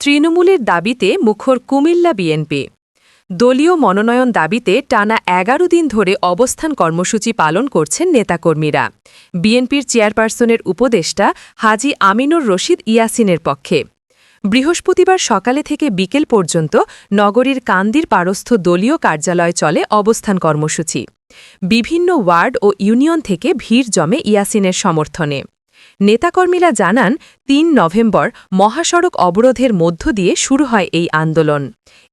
তৃণমূলের দাবিতে মুখর কুমিল্লা বিএনপি। দলীয় মনোনয়ন দাবিতে টানা এগারো দিন ধরে অবস্থান কর্মসূচি পালন করছেন নেতাকর্মীরা। বিএনপির চেয়ারপারসনের উপদেষ্টা হাজি আমিনুর রশিদ ইয়াসিনের পক্ষে। বৃহস্পতিবার সকালে থেকে বিকেল পর্যন্ত নগরীর কান্দির পারস্থ দলীয় কার্যালয় চলে অবস্থান কর্মসূচি। বিভিন্ন ওয়ার্ড ও ইউনিয়ন থেকে ভিড় জমে ইয়াসিনের সমর্থনে। নেতাকর্মীরা জানান তিন নভেম্বর মহাসড়ক অবরোধের মধ্য দিয়ে শুরু হয় এই আন্দোলন।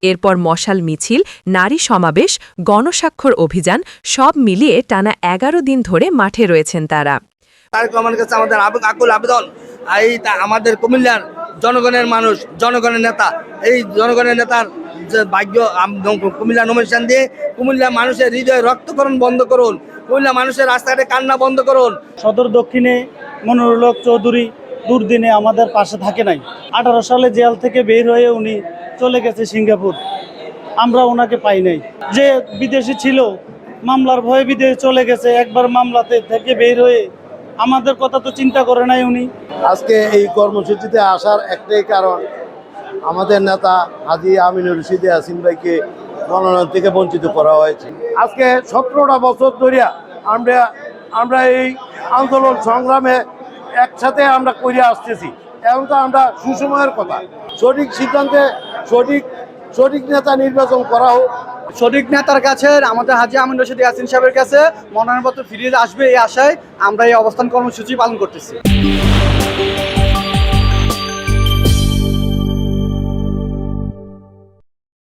এরপর মশাল মিছিল নারী সমাবেশ গণস্বাক্ষর অভিযান সব মিলিয়ে টানা এগারো দিন ধরে মাঠে রয়েছেন তারা। তারেক রহমানের কাছে আমাদের আকুল আবেদন এই তা- আমাদের কুমিল্লার জনগণের মানুষ জনগণের নেতা এই জনগণের নেতার যে ভাগ্য আম- কুমিল্লা নমিনেশন দিয়ে কুমিল্লা মানুষের হৃদয় রক্তকরণ বন্ধ করুন কুমিল্লা মানুষের রাস্তাঘাটে কান্না বন্ধ করুন। সদর দক্ষিণে মনোরলোক চৌধুরী দুর্দিনে আমাদের পাশে থাকে নাই। আঠারো সালে জেল থেকে বের হয়ে উনি চলে গেছে সিঙ্গাপুর। আমরা ওনাকে পাই নাই। যে বিদেশি ছিল, মামলার ভয়ে বিদেশে চলে গেছে, একবার মামলাতে থেকে বের হয়ে আমাদের কথা তো চিন্তা করে নাই উনি। আজকে এই কর্মসূচিতে আসার একটাই কারণ, আমাদের নেতা হাজি আমিনুর রশিদ ইয়াসিন ভাইকে মনোনয়ন থেকে বঞ্চিত করা হয়েছে। আজকে সতেরোটা বছর ধরিয়া আমরা আমরা এই আন্দোলন সংগ্রামে একসাথে আমরা করে আসতেছি। এবং তো আমরা সুসময়ের কথা। সঠিক সিদ্ধান্তে সঠিক সঠিক নেতা নির্বাচন করা হোক। সঠিক নেতার কাছে আমাদের হাজি আমিন রশিদ ইয়াসিন সাহেবের কাছে মনোনয়নপত্র ফিরিয়ে আসবে এই আশায় আমরা এই অবস্থান কর্মসূচি পালন করতেছি।